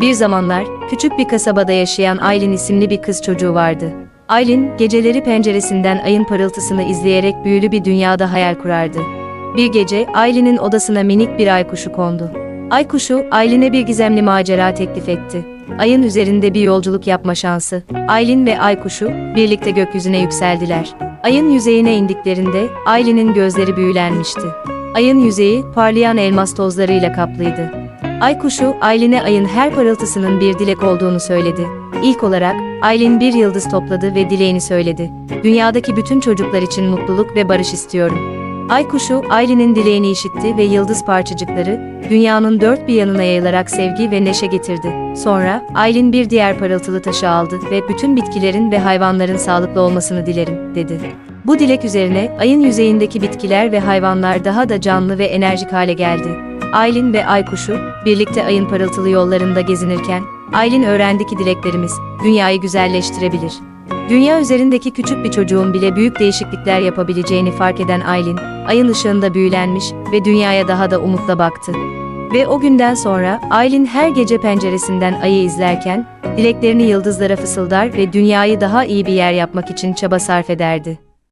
Bir zamanlar, küçük bir kasabada yaşayan Aylin isimli bir kız çocuğu vardı. Aylin, geceleri penceresinden ayın parıltısını izleyerek büyülü bir dünyada hayal kurardı. Bir gece, Aylin'in odasına minik bir aykuşu kondu. Aykuşu, Aylin'e bir gizemli macera teklif etti. Ayın üzerinde bir yolculuk yapma şansı. Aylin ve Aykuşu, birlikte gökyüzüne yükseldiler. Ayın yüzeyine indiklerinde, Aylin'in gözleri büyülenmişti. Ayın yüzeyi, parlayan elmas tozlarıyla kaplıydı. Ay kuşu, Aylin'e ayın her parıltısının bir dilek olduğunu söyledi. İlk olarak, Aylin bir yıldız topladı ve dileğini söyledi. Dünyadaki bütün çocuklar için mutluluk ve barış istiyorum. Ay kuşu, Aylin'in dileğini işitti ve yıldız parçacıkları, dünyanın dört bir yanına yayılarak sevgi ve neşe getirdi. Sonra, Aylin bir diğer parıltılı taşı aldı ve bütün bitkilerin ve hayvanların sağlıklı olmasını dilerim, dedi. Bu dilek üzerine, ayın yüzeyindeki bitkiler ve hayvanlar daha da canlı ve enerjik hale geldi. Aylin ve Aykuşu, birlikte ayın parıltılı yollarında gezinirken, Aylin öğrendi ki dileklerimiz, dünyayı güzelleştirebilir. Dünya üzerindeki küçük bir çocuğun bile büyük değişiklikler yapabileceğini fark eden Aylin, ayın ışığında büyülenmiş ve dünyaya daha da umutla baktı. Ve o günden sonra Aylin her gece penceresinden ayı izlerken, dileklerini yıldızlara fısıldar ve dünyayı daha iyi bir yer yapmak için çaba sarf ederdi.